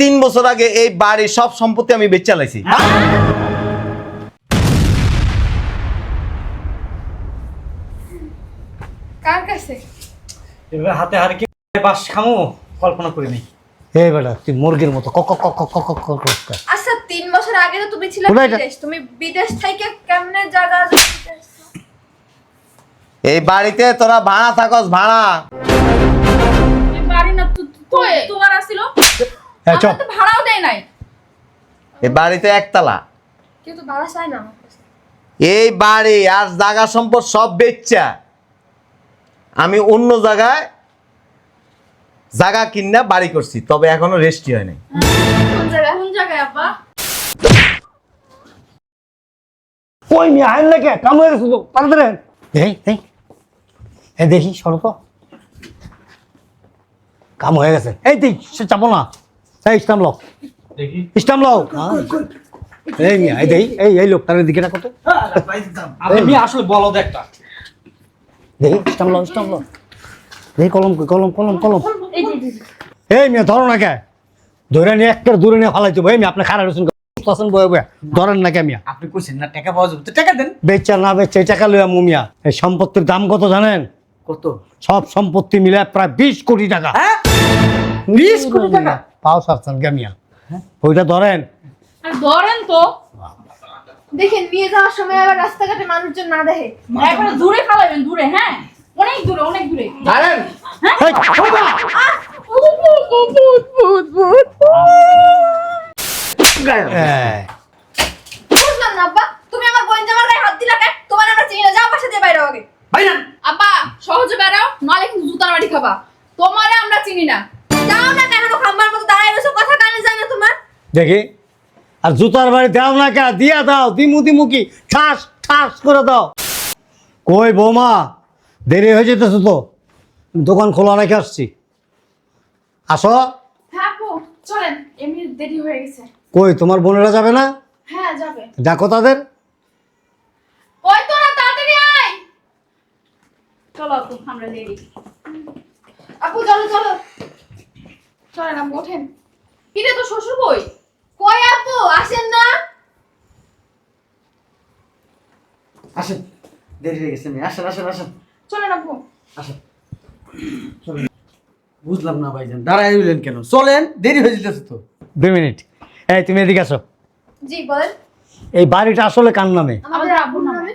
তিন বছর আগে এই বাড়ির সব সম্পত্তি আমি বেচে চালাইছি এই তুমি তুমি বিদেশ থেকে কেমনে এই বাড়িতে তোরা ভাড়া থাকস ভাড়া। তোমার আসিল? আমরা তো ভাড়াও দেয় নাই। এই বাড়িতে একতলা। কেউ তো ভাড়া চায় না এই বাড়ি আর জায়গা সম্পদ সব বেচা। আমি অন্য জায়গায় জায়গা কিনা বাড়ি করছি তবে এখনও রেস্টি হয় নাই। কোন জায়গায়? আপা কই মি আইন লাগে কাম হয়ে গেছে তাড়াতাড়ি এই এই। এই দেখি সরো তো। কাম হয়ে গেছে। এই তুই সে চাপো না। এই ইসলাম লোক ইসলাম লোক এই মিয়া এই এই এই লোকটার দিকে না কত আমি আসলে বলদ একটা। দেখি ইসলাম লোক ইসলাম লোক দেখি কলম কলম কলম কলম। এই মিয়া ধরো না কে? ধরে নিয়ে একটা দূরে নিয়ে ফালাইতে এই মিয়া আপনি খারাপ রসুন পছন্দ বয়ে বয়ে। ধরেন না কে আপনি কইছেন না টাকা পাওয়া যাবে। তো টাকা দেন। বেচা না বেচা টাকা লইয়া মুমিয়া এই সম্পত্তির দাম কত জানেন? কত? সব সম্পত্তি মিলে প্রায় বিশ কোটি টাকা। হ্যাঁ? বিশ কোটি টাকা। পাও সারছেন কে মিয়া ওইটা ধরেন। আর ধরেন তো। দেখেন নিয়ে যাওয়ার সময় আবার রাস্তাঘাটে মানুষজন না দেখে। একবারে দূরে ফালাইবেন দূরে হ্যাঁ? অনেক দূরে অনেক দূরে। বুঝলাম না আব্বা। তুমি আমার বোন জামার গায়ে হাত দিলা কেন? তোমার আমরা চিনি না। যাও বাসা দিয়ে বাইরে আগে। ভাইজান আপা সহজে বেড়াও নাহলে কিন্তু জুতার বাড়ি খাবা। তোমারে আমরা চিনি না। যাও না কেন? খাম্বার মতো দাঁড়ায় রয়েছো। কথা কানে যায় না তোমার? দেখি। আর জুতার বাড়ি দাও না কে দিয়া দাও। দিমু দিমু কি? ঠাস ঠাস করে দাও। কই বৌমা? দেরি হয়ে যেতেছে তো। দোকান খোলা রেখে আসছি। আসো। চলেন। এমনি দেরি হয়ে গেছে। কই তোমার বোনেরা যাবে না? হ্যাঁ যাবে। ডাকো তাদের। ওই তো তাড়াতাড়ি আয়। চলো আপু আমরা রেডি আপু চলো চলো। চলেন আপু ওঠেন। কিরে তো শ্বশুর কই? কই আপু আসেন না। আসেন দেরি হয়ে গেছে আমি আসেন আসেন আসেন। চলেন আপু আসেন। চলেন। বুঝলাম না ভাইজান দাঁড়াই হইলেন কেন? চলেন দেরি হয়ে যেতেছে তো। দুই মিনিট। এই তুমি এদিকে আসো। জি বলেন। এই বাড়িটা আসলে কার নামে? আমাদের আব্বুর নামে।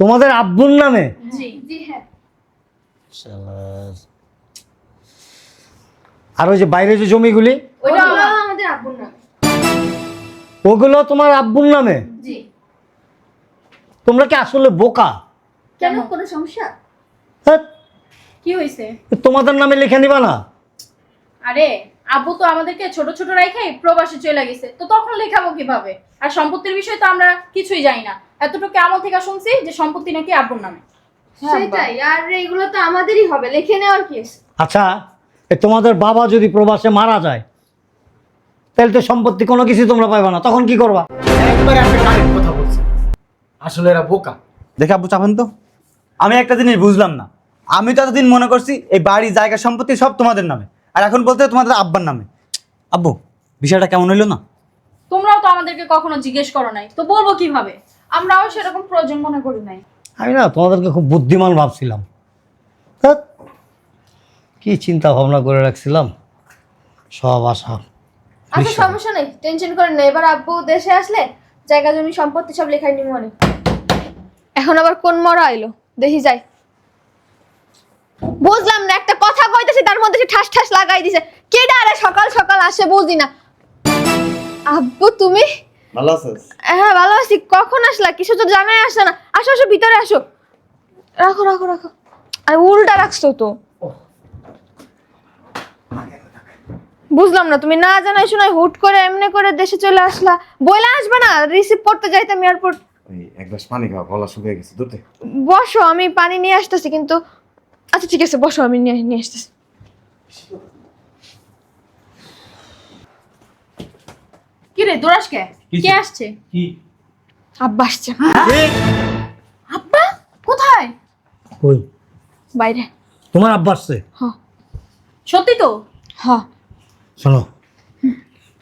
তোমাদের আব্বুর নামে? জি জি হ্যাঁ। আর ওই যে বাইরে যে জমিগুলি ওইটা আমাদের আব্বুর নামে। ওগুলো তোমার আব্বুর নামে? জি। তোমরা কি আসলে বোকা? কেন? কোনো সমস্যা? হ্যাঁ, কি হয়েছে তোমাদের নামে লিখে নিবা না। আরে আব্বু তো আমাদেরকে ছোট ছোট রাইখাই প্রবাসে চলে গেছে। তো তখন লেখাবো কীভাবে? আর সম্পত্তির বিষয় তো আমরা কিছুই জানি না। এতটুকু আমল থেকে শুনছি যে সম্পত্তি নাকি আব্বুর নামে। সেটাই আর এগুলো তো আমাদেরই হবে। লিখে নেওয়ার কি আচ্ছা তোমাদের বাবা যদি প্রবাসে মারা যায় তাহলে তো সম্পত্তি কোনো কিছু তোমরা পাইবা না তখন কি করবা? একবারে আপনি কারেক্ট কথা বলছেন। আসলে এরা বোকা। দেখে আব্বু চাপেন তো। আমি একটা জিনিস বুঝলাম না। আমি তো এতদিন মনে করছি এই বাড়ি জায়গা সম্পত্তি সব তোমাদের নামে। আর এখন বলতে তোমাদের আব্বার নামে। আব্বু বিষয়টা কেমন হইল না? তোমরাও তো আমাদেরকে কখনো জিজ্ঞেস করো নাই। তো বলব কীভাবে? আমরাও সেরকম প্রয়োজন মনে করি নাই। আমি না তোমাদেরকে খুব বুদ্ধিমান ভাবছিলাম। কি চিন্তা ভাবনা করে রাখছিলাম? সব আশা। আচ্ছা সমস্যা নেই টেনশন করেন না। এবার আব্বু দেশে আসলে জায়গা জমি সম্পত্তি সব লেখাই নিব অনেক এখন আবার কোন মরা আইলো দেখি যাই। বুঝলাম না একটা কথা কইতেছি তার মধ্যে সে ঠাস ঠাস লাগাই দিছে। কেডা আরে সকাল সকাল আসে বুঝি না। আব্বু তুমি? ভালো আছিস? হ্যাঁ ভালো আছি। কখন আসলা? কিছু তো জানাই আসলে না। আসো আসো ভিতরে আসো। রাখো রাখো রাখো। আর উল্টা রাখছো তো। বুঝলাম না তুমি না জানাই শোনাই হুট করে এমনি করে দেশে চলে আসলা। বইলা আসবে না রিসিভ করতে যাইতাম এয়ারপোর্ট ওই এক গ্লাস পানি খাওয়া গলা শুকিয়ে গেছে দূরতে। বসো আমি পানি নিয়ে আসতেছি কিন্তু আচ্ছা ঠিক আছে বসো আমি নিয়ে নিয়ে আসতেছি। কি রে দোরাস কে? কে আসছে? কি? আব্বা আসছে। আব্বা? কোথায়? ওই বাইরে। তোমার আব্বা আসছে? হ। সত্যি তো? হ। শোনো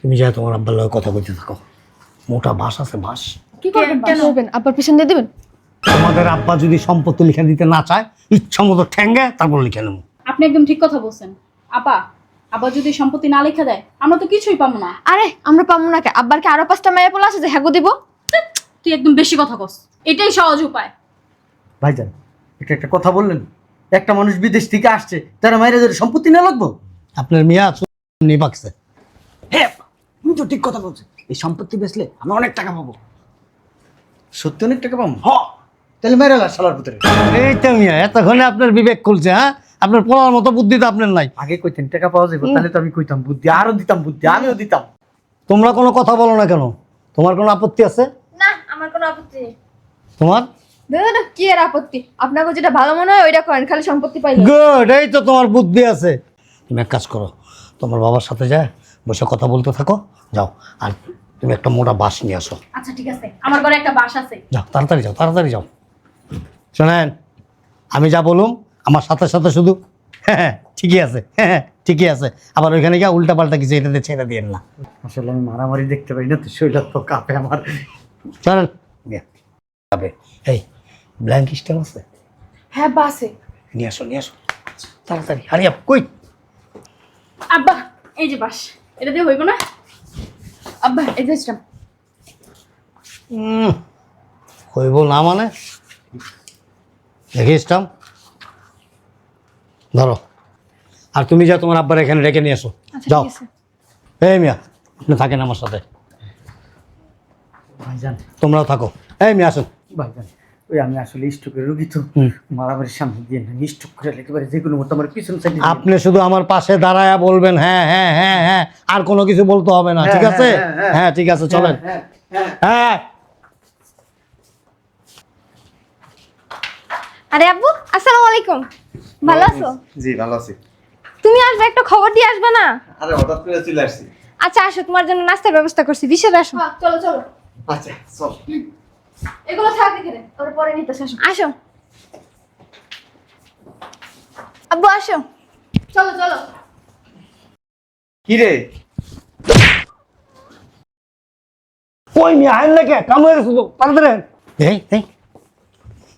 তুমি যাই তোমার আব্বার লগে কথা বলতে থাকো মোটা বাস আছে বাস কি করবেন কেন? করবেন আব্বার পিছন দিয়ে দিবেন? তোমাদের আব্বা যদি সম্পত্তি লিখে দিতে না চায় ইচ্ছা মতো ঠ্যাঙ্গে তারপর লিখে নেব। আপনি একদম ঠিক কথা বলছেন। আপা আবার যদি সম্পত্তি না লেখা দেয় আমরা তো কিছুই পাবো না। আরে আমরা পাবো না কে? আব্বার কি আরও পাঁচটা মেয়ে পোলা আছে যে হ্যাগো দিব? তুই একদম বেশি কথা কস। এটাই সহজ উপায়। ভাইজান এটা একটা কথা বললেন? একটা মানুষ বিদেশ থেকে আসছে তারা মাইরে ধরে সম্পত্তি না লাগবো? আপনার মিয়া নিয়ে পাকছে হ্যাঁ তুমি তো ঠিক কথা বলছো। এই সম্পত্তি বেচলে আমি অনেক টাকা পাবো। সত্যি অনেক টাকা পাবো? হ। তাহলে মেরে গেল শালার ভিতরে এই তো মিয়া এতক্ষণে আপনার বিবেক খুলছে হ্যাঁ? আপনার পড়ার মতো বুদ্ধি তো আপনার নাই। আগে কইতেন টাকা পাওয়া যাবে তাহলে তো আমি কইতাম বুদ্ধি আরও দিতাম বুদ্ধি আমিও দিতাম। তোমরা কোনো কথা বলো না কেন? তোমার কোনো আপত্তি আছে? না আমার কোনো আপত্তি নেই। তোমার? দাদা কি এর আপত্তি? আপনাকে যেটা ভালো মনে হয় ওইটা করেন খালি সম্পত্তি পাই গুড এই তো তোমার বুদ্ধি আছে। তুমি এক কাজ করো তোমার বাবার সাথে যায় বসে কথা বলতে থাকো যাও। আর তুমি একটা মোটা বাস নিয়ে আসো। আচ্ছা ঠিক আছে। আমার ঘরে একটা বাস আছে। যাও তাড়াতাড়ি যাও তাড়াতাড়ি যাও। শোনেন আমি যা বলুম আমার সাথে সাথে শুধু হ্যাঁ হ্যাঁ ঠিকই আছে হ্যাঁ হ্যাঁ ঠিকই আছে। আবার ওইখানে গিয়ে উল্টা পাল্টা কিছু এটাতে ছেড়ে দিয়ে না। আসলে আমি মারামারি দেখতে পাই না তো শরীর তো কাঁপে আমার। চলেন যাবে। এই ব্ল্যাঙ্ক স্টার আছে? হ্যাঁ বাসে নিয়ে আসো নিয়ে আসো। তাড়াতাড়ি হারিয়া কই? আব্বা এই যে বাস। এটা দিয়ে হইব না? আব্বা এই যে হইব না মানে? দেখি স্টাম ধরো। আর তুমি যা তোমার আব্বার এখানে রেখে নিয়ে আসো। আচ্ছা যাও। এই মিয়া আপনি থাকেন আমার সাথে। ভাইজান। তোমরাও থাকো। এই মিয়া আসুন। ভাইজান। ওই আমি আসলে স্ট্রোকের রোগী তো। মারামারির সামনে দিয়ে না স্ট্রোক করে একেবারে যে কোনো মতো আমার পিছন সাইডে আপনি শুধু আমার পাশে দাঁড়ায়া বলবেন হ্যাঁ হ্যাঁ হ্যাঁ হ্যাঁ আর কোনো কিছু বলতে হবে না হ্যাঁ, ঠিক আছে? হ্যাঁ, হ্যাঁ, হ্যাঁ ঠিক আছে চলেন। হ্যাঁ হ্যাঁ হ্যাঁ। আরে আব্বু আসসালামু আলাইকুম। ভালো আছো? জি ভালো আছি। তুমি আসবে একটা খবর দিয়ে আসবে না? আরে হঠাৎ করে চলে আসছি। আচ্ছা আসো তোমার জন্য নাস্তার ব্যবস্থা করছি বিশেষ আসো। চলো চলো আচ্ছা চল। এগুলো থাক এখানে ওর পরে নিতে আসো। আসো। আব্বু আসো। চলো চলো। কি রে কই মিয়া আইন লাগে কাম হয়ে গেছে তাড়াতাড়ি এই এই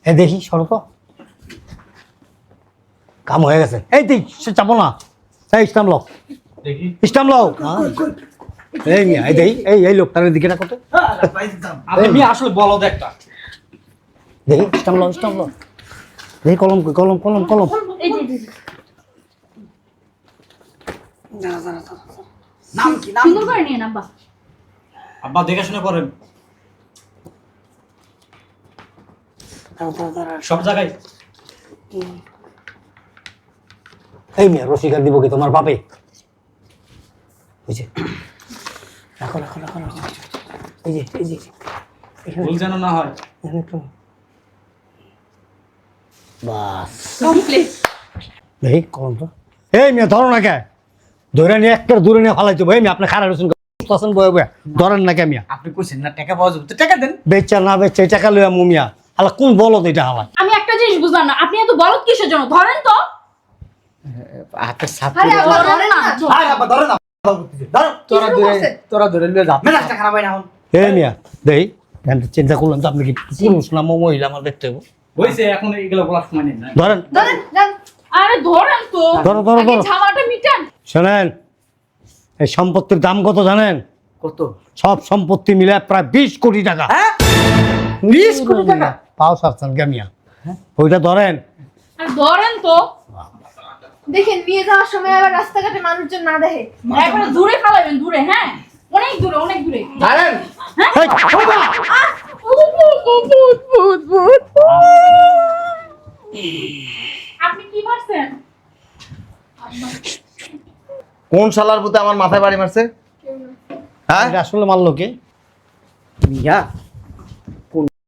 এ দেখি সরো তো। কাম হয়ে গেছে। এই তুই সে চাপো না। এই স্টাম লও। স্টাম লও। এই মিয়া এই দেখি এই এই লোকটার দিকে না কত আপনি আমি আসলে বলো একটা। দেখি স্টাম লও স্টাম লও দেখি কলম কলম কলম কলম। এই যে, এই যে, নাম কি নাম সুন্দর করে নিয়ে আব্বা আব্বা দেখে শুনে করেন সব জায়গায়। এই মিয়া রসিকার দিব কি তোমার বাপে? বুঝছে রাখো রাখো রাখো। এই যে এই যে। ভুল যেন না হয়। একটু বাস। কমপ্লিট দেখি তো? এই মেয়ে ধরো না কে? ধরে নিয়ে একটা দূরে নিয়ে ফালাই দেবো আপনি খারাপ রসুন আসেন বয়ে বয়ে। ধরেন না কে মিয়া? আপনি কইছেন না টাকা পাওয়া যাবে। তো টাকা দেন। বেচা না বেচা টাকা লইয়া মুমিয়া হালা কোন এটা হালা আমি একটা জিনিস বুঝলাম না। আপনি এত বলদ কিসের জন্য? ধরেন তো। হাতের সাপ ধরেন না। আরে না। ধরো তোরা শুরু ধরে করছে? তোরা ধরে লিয়ে যা। মেজাজটা খারাপ না এখন। এই মিয়া দেখি ধ্যানটা চিন্তা করলাম তো আপনি কি পুরুষ না মহিলা আমার দেখতে হবে। এখন এগুলো বলার সময় নেই। ধরেন। ধরেন আরে ধরেন তো। ধরো ধরো ধরো। শোনেন এই সম্পত্তির দাম কত জানেন? কত? সব সম্পত্তি মিলে প্রায় বিশ কোটি টাকা। হ্যাঁ? বিশ কোটি টাকা? পাও সারছেন গামিয়া ওইটা ধরেন। ধরেন তো দেখেন নিয়ে যাওয়ার সময় আবার রাস্তাঘাটে মানুষজন না দেখে। একবারে দূরে ফালাবেন দূরে হ্যাঁ। অনেক দূরে অনেক দূরে। জানেন আপনি কি মারছেন? কোন শালার পুতে আমার মাথায় বাড়ি মারছে? হ্যাঁ? আসলে মারলো কে? মিয়া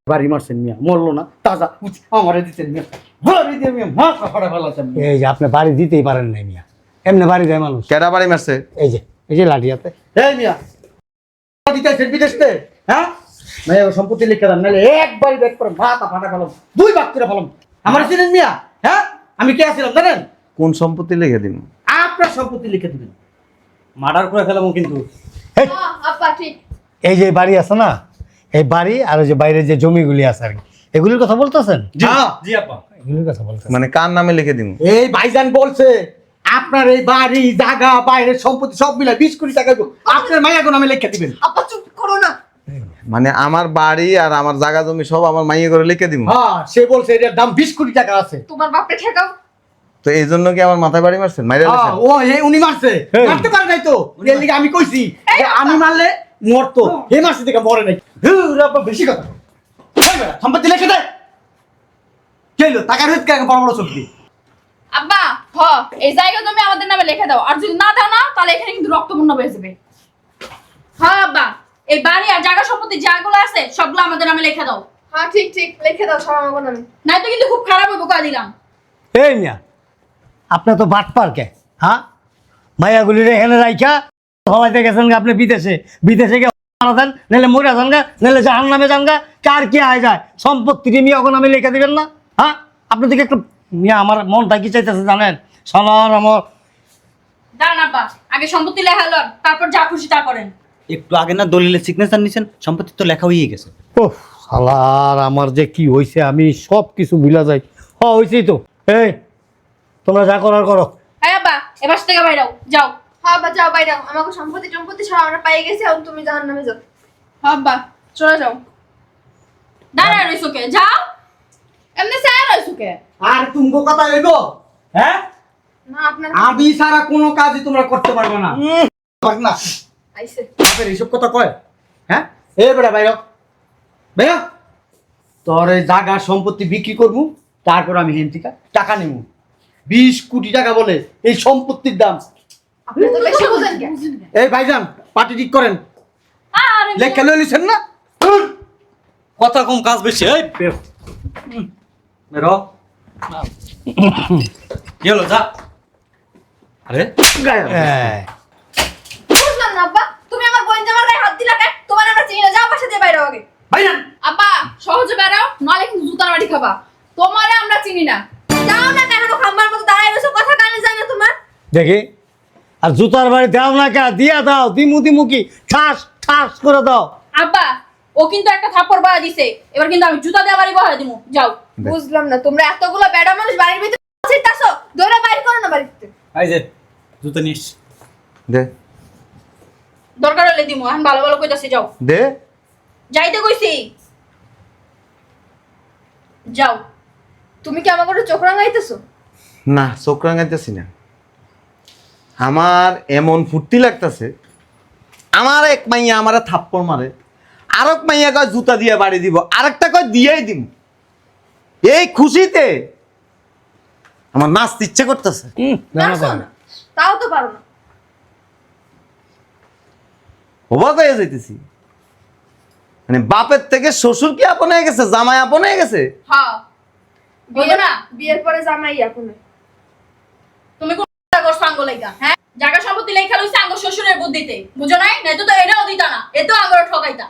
বাড়ি মারছেন মিয়া মরলো না তাজা উচ, আমারে দিতেন মিয়া। বাড়ি দিয়ে মিয়া মাথা ফাটা ফেলাছেন এই যে আপনি বাড়ি দিতেই পারেন না মিয়া। এমনি বাড়ি দেয় মানুষ। কেডা বাড়ি মারছে? এই যে এই যে লাঠিয়াতে এই মিয়া দিতেছেন বিদেশতে হ্যাঁ? সম্পত্তি লিখে দেন নাহলে একবারই ব্যাগ করে মাথা ফাটা ফেলাম দুই ভাগ করে ফেলাম। আমার চিনেন মিয়া হ্যাঁ? আমি কে আছিলাম জানেন? কোন সম্পত্তি লিখে দিন? আপনার সম্পত্তি লিখে দিবেন। মার্ডার করে ফেলাবো কিন্তু। এই যে বাড়ি আছে না এই বাড়ি আর ওই যে বাইরে যে জমিগুলি আছে আর কি এগুলির কথা বলতেছেন? হ্যাঁ। জি আব্বা এগুলির কথা বলতেছেন। মানে কার নামে লিখে দিব এই ভাইজান বলছে আপনার এই বাড়ি জায়গা বাইরের সম্পত্তি সব মিলে বিশ কোটি টাকা দেবো। আপনার মাইয়া কোন নামে লিখে দিবেন। আব্বা চুপ করো না। মানে আমার বাড়ি আর আমার জায়গা জমি সব আমার মাইয়ে করে লিখে দিব হ্যাঁ সে বলছে এটার দাম বিশ কোটি টাকা আছে। তোমার বাপরে ঠেকাও তো এই জন্য কি আমার মাথায় বাড়ি মারছেন? মাইরে হ্যাঁ, ও এ উনি মারছে। মারতে পারে নাই তো। এর লিগে আমি কইছি যে আমি মারলে মরতো। হে মারছে দেখে মরে নাই। বেশি কথা সম্পত্তি লিখে দে। কেলো টাকার হইতে বড় বড় সবজি আব্বা হ এই জায়গা তুমি আমাদের নামে লিখে দাও। আর যদি না দাও না তাহলে এখানে কিন্তু রক্তপূর্ণ হয়ে যাবে। হ্যাঁ আব্বা এই বাড়ি আর জায়গা সম্পত্তি যাগুলো আছে সবগুলো আমাদের নামে লিখে দাও। হ্যাঁ ঠিক ঠিক লিখে দাও সব আমার নামে। নাই তো কিন্তু খুব খারাপ হবে কয়ে দিলাম। এই মিয়া আপনার তো বাট পার্কে হ্যাঁ মাইয়াগুলির এখানে রাইখা হওয়াইতে গেছেন আপনি বিদেশে। বিদেশে গিয়ে মারা নাহলে মরে যান গা নাহলে জাহান নামে যান গা কার কি আয় যায়? সম্পত্তি মিয়া এখন আমি লিখে দিবেন না হ্যাঁ? আপনি দিকে একটু মিয়া আমার মনটা কি চাইতেছে জানেন? সনার আমার দাঁড়ান আগে সম্পত্তি লেখা লন তারপর যা খুশি তা করেন। একটু আগে না দলিলের সিগনেচার নিছেন সম্পত্তি তো লেখা হয়ে গেছে। ও সালার আমার যে কি হয়েছে আমি সব কিছু ভুলা যাই। হ হয়েছেই তো। এই তোমরা যা করার করো। হ্যাঁ আব্বা এবার থেকে বাইরাও যাও। আব্বা যাও বাইরে আমাকে সম্পত্তি সম্পত্তি সব আমরা পাই গেছি এখন তুমি জাহান নামে যাও চলে যাও। দাঁড়া রইসুকে যাও। এমনি স্যার রইসুকে আর তুমি কথা হইব? হ্যাঁ? না আপনার আমি সারা কোনো কাজই তোমরা করতে পারবে না। পারবে না। বাপের এইসব কথা কয়? হ্যাঁ? এ বেটা বাইর। তোর এই জায়গা সম্পত্তি বিক্রি করব তারপর আমি হেন থেকে টাকা নেব। বিশ কোটি টাকা বলে এই সম্পত্তির দাম এই ভাইজান পার্টি ঠিক করেন। লেখা লই না? কথা কম কাজ বেশি এই বেরো কি যা। আরে বুঝলাম না আব্বা। তুমি আমার বোন জামার গায়ে হাত দিলা কেন তোমার আমরা চিনি না। যাও বাসা দিয়ে বাইরে আগে। ভাইজান! আব্বা সহজে বেরাও নাহলে কিন্তু জুতার বাড়ি খাবা। তোমারে আমরা চিনি না। যাও না কেন খাম্বার মতো দাঁড়ায় রয়েছো কথা কানে যায় না তোমার। দেখি। আর জুতার বাড়ি দাও না কে? দিয়া দাও দিমু দিমু কি? ঠাস ঠাস করে দাও। আব্বা ও কিন্তু একটা থাপ্পড় বাড়া দিছে। এবার কিন্তু আমি জুতা দিয়ে বাড়ি বহারা দিমু। যাও। বুঝলাম না তোমরা এতগুলো বেড়া মানুষ বাড়ির ভিতরে ছিটাছো দৌড়ে বাইরে করো না বাড়িতে এই যে জুতো নিস। দে। দরকার হলে দিমু এখন ভালো ভালো কইতাছি যাও। দে। যাইতে কইছি। যাও। তুমি কি আমাকে চোখ রাঙাইতেছো? না চোখ রাঙাইতেছি না। আমার এমন ফুর্তি লাগতেছে আমার এক মাইয়া আমার থাপ্পড় মারে আরেক মাইয়া কয় জুতা দিয়ে বাড়ি দিব আরেকটা কয় দিয়েই দিব। এই খুশিতে আমার নাচতে ইচ্ছে করতেছে। তাও তো পারো না। অবাক হয়ে যাইতেছি। মানে বাপের থেকে শ্বশুর কি আপন হয়ে গেছে জামাই আপন হয়ে গেছে? হ্যাঁ। বিয়ের পরে জামাই এখন তুমি লাইগা হ্যাঁ? জায়গা সম্পত্তি লেখা লইছে আঙ্গ শ্বশুরের বুদ্ধিতে। বুঝো নাই? নাই তো এটাও দিতা না। এতেও আঙ্গর ঠকাইতা।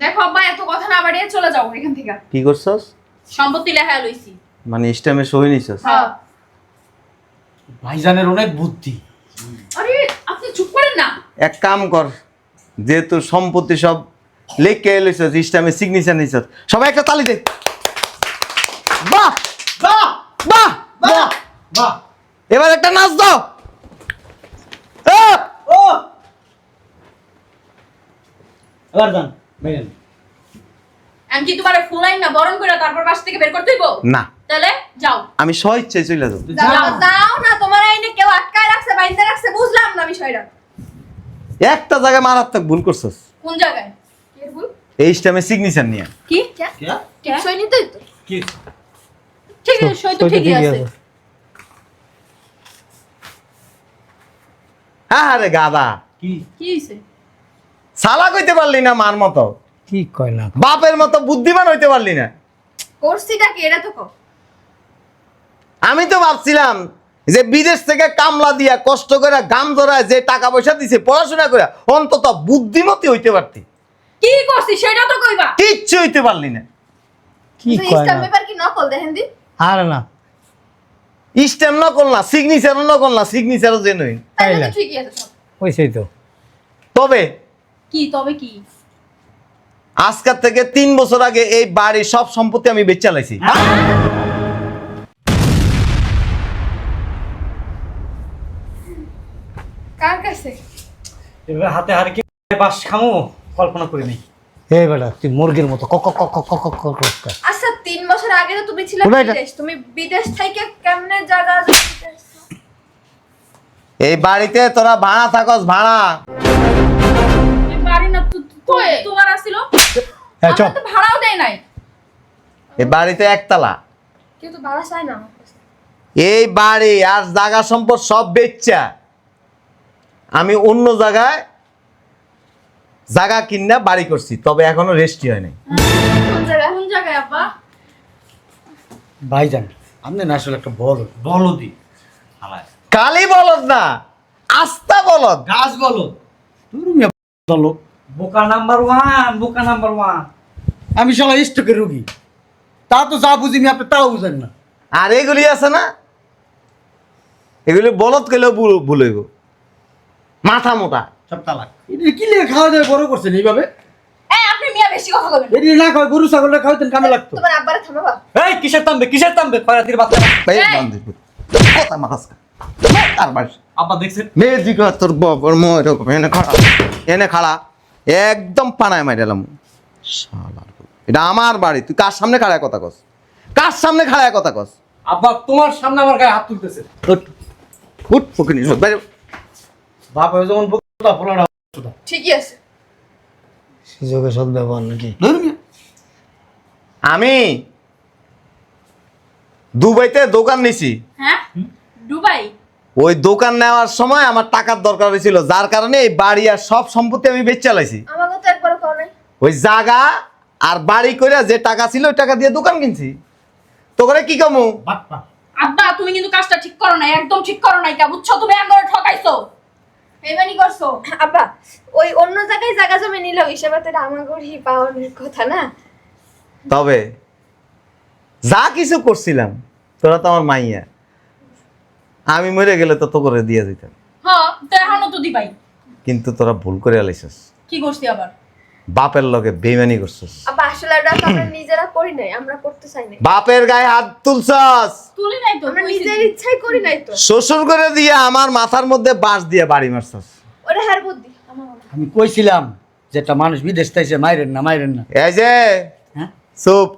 দেখো আব্বা এত কথা না বাড়িয়ে চলে যাও এখান থেকে। কি করছস? সম্পত্তি লেখা লইছি। মানে ইস্টামে সই নিছস? হ্যাঁ। ভাইজানের অনেক বুদ্ধি। আরে আপনি চুপ করেন না। এক কাম কর যেহেতু সম্পত্তি সব লেখকে লইছস ইস্টামে সিগনেচার নিছস সবাই একটা তালি দে। বাহ! বাহ! বাহ! বাহ! বাহ! এবার একটা নাচ দাও আহ! ও এবার যান আমি কি তোমার ফুলাই না বরণ করে তারপর বাস থেকে বের করতে হইব? না। তাহলে যাও। আমি চলে যাব। যাও যাও। না তোমার আইনে কেউ আটকায় রাখছে বাইন্দে রাখছে বুঝলাম না বিষয়টা। একটা জায়গায় মারাত্মক ভুল করছস। কোন জায়গায়? এর ভুল? এই সিগনেচার নিয়ে কি? কে? কে? সই নিতেই তো। কি? ঠিক আছে সই তো সই তো ঠিকই আছে। হ্যাঁ রে গাদা কি? কি হইছে? সালা কইতে পারলি না মার মতো। কি কয় না? বাপের মতো বুদ্ধিমান হইতে পারলি না। কোর্সিটা কি? এটা তো কও। আমি তো ভাবছিলাম যে বিদেশ থেকে কামলা দিয়া কষ্ট করে গাম ধরায় যে টাকা পয়সা দিছে পড়াশোনা করে অন্তত বুদ্ধিমতী হইতে পারতি। কি করছিস? সেটা তো কইবা। কিচ্ছু হইতে পারলি না। কি তো কয় না? পেপার কি নকল দেখেন দি? আর না। স্ট্যাম্প নকল না সিগনেচারও নকল না সিগনেচারও জেনুইন তাইলে তো ঠিকই আছে সব। হয়েছেই তো। তবে কি তবে কি? আজকাল থেকে তিন বছর আগে এই বাড়ির সব সম্পত্তি আমি বেচে চালাইছি এবার হ্যাঁ। হাতে কি বাস কল্পনা করি নাই। বেটা তুই মুরগির মতো কক কক কক কক কক কক আচ্ছা তিন বছর আগে তো তুমি ছিলে বিদেশ। তুমি বিদেশ থেকে কেমনে জায়গা এই বাড়িতে তোরা ভাড়া থাকস ভাড়া। বাড়ি না তু- তু- তোমার চপ আমরা তো ভাড়াও দেয় নাই। এই বাড়িতে একতলা। কেউ তো ভাড়া চায় না এই বাড়ি আর জায়গা সম্পদ সব বেচা। আমি অন্য জায়গায় জায়গা কিনা বাড়ি করছি তবে এখনও রেস্টি হয় নাই। কোন জায়গায়? কোন ভাইজান আপনি না আসলে একটা বল বলদি। কালি বলদ না আস্তা বলদ। গাছ বলদ। তুমি বলো বোকা নাম্বার ওয়ান বোকা নাম্বার ওয়ান। আমি শালা স্টকের রুগী। তা তো যা বুঝি মি আপনি তাও বুঝেন না। আর এগুলি আছে না? এগুলি বলদ কেলেও ভুল হইব। মাথা মোটা। সব তালাক। এটা কি লিয়ে খাওয়া দাওয়া বড় করছেন এইভাবে? আপনি মিয়া বেশি কথা বলবেন এটি না খাওয়া গরু ছাগলের খাওয়াতেন কামে লাগতো। তোমার আব্বারে থামাবা এই কিসের তামবে কিসের তামবে? খয়রাতির বাচ্চা? এই এই! বান্দিপুর। কথা মাখাস তার বাড়ি। আব্বা দেখছেন? মেজিক তোর বাবার মো এরকম এনে খাড়া। এনে খাড়া। একদম পানায় মাইরালাম শালার এটা আমার বাড়ি। তুই কার সামনে খাড়ায় কথা কস? কার সামনে খাড়ায় কথা কস? আব্বা তোমার সামনে আমার গায়ে হাত তুলতেছে। উঠ। উঠ ফকিনি শোধ বাইরে। বাপ হয়ে যেমন বকুতা ফোলাটা ঠিকই আছে। সুযোগে সদ ব্যবহার নাকি? আমি দুবাইতে দোকান নিছি। হ্যাঁ? দুবাই? ওই দোকান নেওয়ার সময় আমার টাকার দরকার হয়েছিল যার কারণে এই বাড়ি আর সব সম্পত্তি আমি বেচ চালাইছি আমাকে তো একবার কও ওই জায়গা আর বাড়ি করে যে টাকা ছিল ওই টাকা দিয়ে দোকান কিনছি। তো করে কি কামু? আব্বা তুমি কিন্তু কাজটা ঠিক করো নাই একদম ঠিক করো নাই কা বুঝছ? তুমি আঙ্গরে ঠকাইছো। বেমানি করছ। আব্বা ওই অন্য জায়গায় জায়গা জমি নিলে তো এটা আমার ঘরই পাওয়ার কথা না? তবে যা কিছু করছিলাম তোরা তো আমার মাইয়া। আমি মরে গেলে তো তো করে দিয়ে দিতাম। হ্যাঁ তো এখনও তো দিবাই। কিন্তু তোরা ভুল করে আলাইছিস। কি করছি আবার? বাপের লগে বেইমানি করছিস। আব্বা আসলে এটা আমরা নিজেরা করি নাই আমরা করতে চাই নাই। বাপের গায়ে হাত তুলছস। তুলি নাই তো আমরা নিজের ইচ্ছাই করি নাই তো। শ্বশুর করে দিয়ে আমার মাথার মধ্যে বাঁশ দিয়ে বাড়ি মারছস। ওটা হ্যার বুদ্ধি। আমার আমি কইছিলাম যে একটা মানুষ বিদেশ থেকে মাইরেন না মাইরেন না। এই যে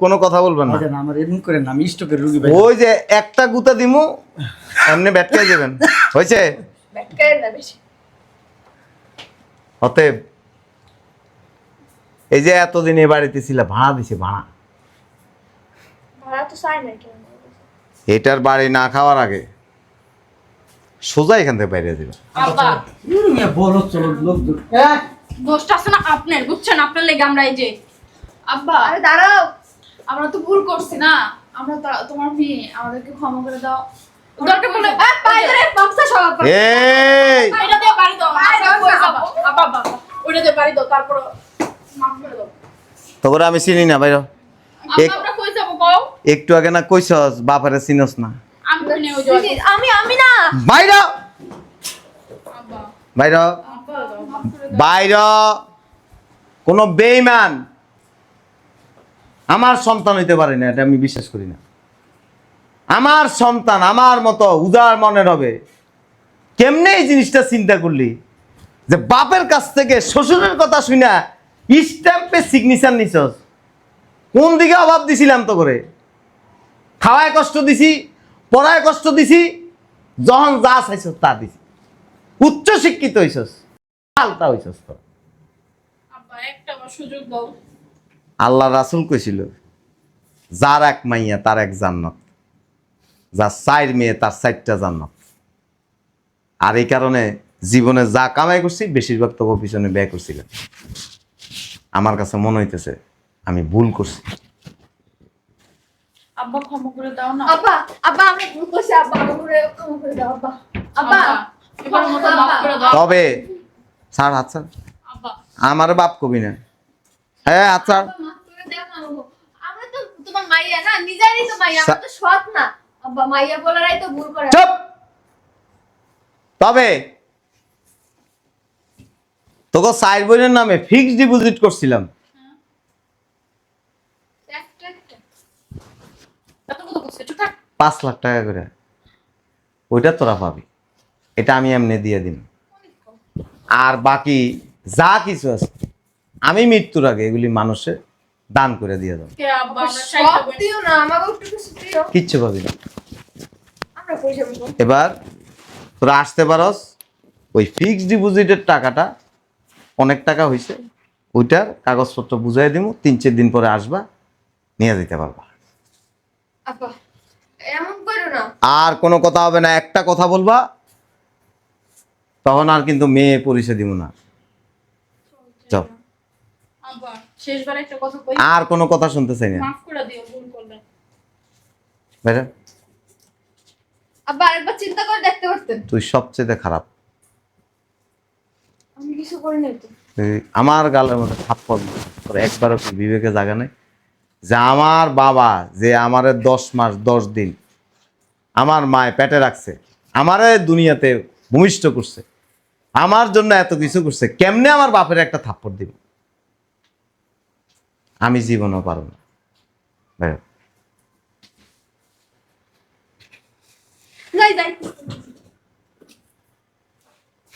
কোনো কথা বলবেন না। আমার এরকম করেন না আমি স্টকের রুগী ভাই। ওই যে একটা গুতা দিমু এমনি ব্যাটকে যাবেন। হয়েছে? ব্যাটকায়ের না বেশি। অতএব এই যে এতদিন এ বাড়িতে ছিল ভাড়া দিছে ভাড়া। ভাড়া তো চাই কেন এটার বাড়ি না খাওয়ার আগে সোজা এখান থেকে বাইরে দিবে আব্বা। বলো চলো লোক দূর। হ্যাঁ? দোষটা আছে না আপনার বুঝছেন? আপনার লেগে আমরা এই যে আব্বা আরে দাঁড়াও। আমরা তো ভুল করছি না। আমরা তো- তোমার মেয়ে আমাদেরকে ক্ষমা করে দাও। দরকার পড়লে পায়ে ধরে বাচ্চা সব এই ওইটা দিয়ে বাড়ি দাও আব্বা, আব্বা, আব্বা, আব্বা, আব্বা। ওইটা দিয়ে বাড়ি দাও তারপর মাফ করে দাও। তোকে আমি চিনি না বাইর। আমরা কই যাব কও একটু আগে না কইছস বাপারে চিনস না। আমি আমি বাইর! আব্বা। বাইর। বাইর। কোনো বেইমান। আমার সন্তান হইতে পারে না, এটা আমি বিশ্বাস করি না। আমার সন্তান আমার মতো উদার মনের হবে। কেমনে এই জিনিসটা চিন্তা করলি? যে বাপের কাছ থেকে শ্বশুরের কথা শুনা স্ট্যাম্পে সিগনেচার নিছস। কোন দিকে অভাব দিছিলাম তো করে? খাওয়ায় কষ্ট দিছি, পড়ায় কষ্ট দিছি, যখন যা চাইছস তা দিছি। উচ্চ শিক্ষিত হইছস, পাল্টা হইছস তো। একটা সুযোগ দাও। আল্লাহ রাসুল কইছিল যার এক মাইয়া তার এক জান্নাত। যার চার মেয়ে তার চারটা জান্নাত। আর এই কারণে জীবনে যা কামাই করছি বেশিরভাগ তবু পিছনে ব্যয় করছিলাম। আমার কাছে মনে হইতেছে আমি ভুল করছি। আব্বা ক্ষমা করে দাও না। আব্বা আব্বা আমি ভুল করছি আব্বা আমার করে ক্ষমা করে দাও আব্বা। আব্বা এবার মতো মাফ করে দাও। তবে ছাড় হাত ছাড়। আব্বা। আমার বাপ কবি না। হ্যাঁ হাত ছাড়। আব্বা, মাফ করে দাও না বাবু। আমরা তো তোমার মাইয়া না নিজেরই তো মাইয়া আমরা তো সৎ না। মাইয়া বলারাই তো ভুল করে। চুপ! তবে তোকে সাইড বোনের নামে ফিক্সড ডিপোজিট করছিলাম। একটা একটা এত কথা বলছিস চুপ থাক। পাঁচ লাখ টাকা করে। ওইটা তোরা পাবি। এটা আমি এমনি দিয়ে দিন আর বাকি যা কিছু আছে আমি মৃত্যুর আগে এগুলি মানুষে দান করে দিয়ে দিও। না আমাকে একটু কিছু দিও। কিচ্ছু পাবি না? এবার তোরা আসতে পারস ওই ফিক্সড ডিপোজিটের টাকাটা অনেক টাকা হয়েছে ওইটার কাগজপত্র বুঝাই দিব তিন চার দিন পরে আসবা নিয়ে যেতে পারবা। আপা এমন করো না। আর কোনো কথা হবে না একটা কথা বলবা তখন আর কিন্তু মেয়ে পরিচয় দিব না। যাও। আব্বা শেষবার একটা কথা কই? আর কোনো কথা শুনতে চাই না। মাফ করে দিও ভুল করলে বেটা আব্বা আরেকবার চিন্তা করে দেখতে পারতেন। তুই সবচেয়ে খারাপ। আমি কিছু করি নাই তো। আমার গালের মধ্যে থাপ্পড় দিছিস। একবারও কি বিবেকে জাগা নেই? যে আমার বাবা যে আমারে দশ মাস দশ দিন আমার মায় পেটে রাখছে আমারে দুনিয়াতে ভূমিষ্ঠ করছে আমার জন্য এত কিছু করছে কেমনে আমার বাপের একটা থাপ্পড় দিব? আমি জীবনও পারব না। বেরো।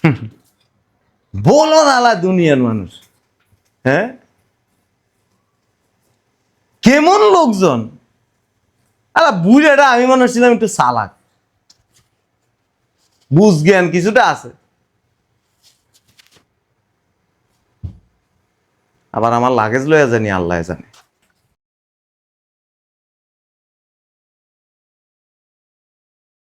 বলো নালা দুনিয়ার মানুষ। হ্যাঁ? কেমন লোকজন? আলা বুড়েটা আমি মনে হচ্ছিলাম একটু চালাক। বুঝ জ্ঞান কিছুটা আছে। আবার আমার লাগেজ লয়ে জানি আল্লাহ জানি।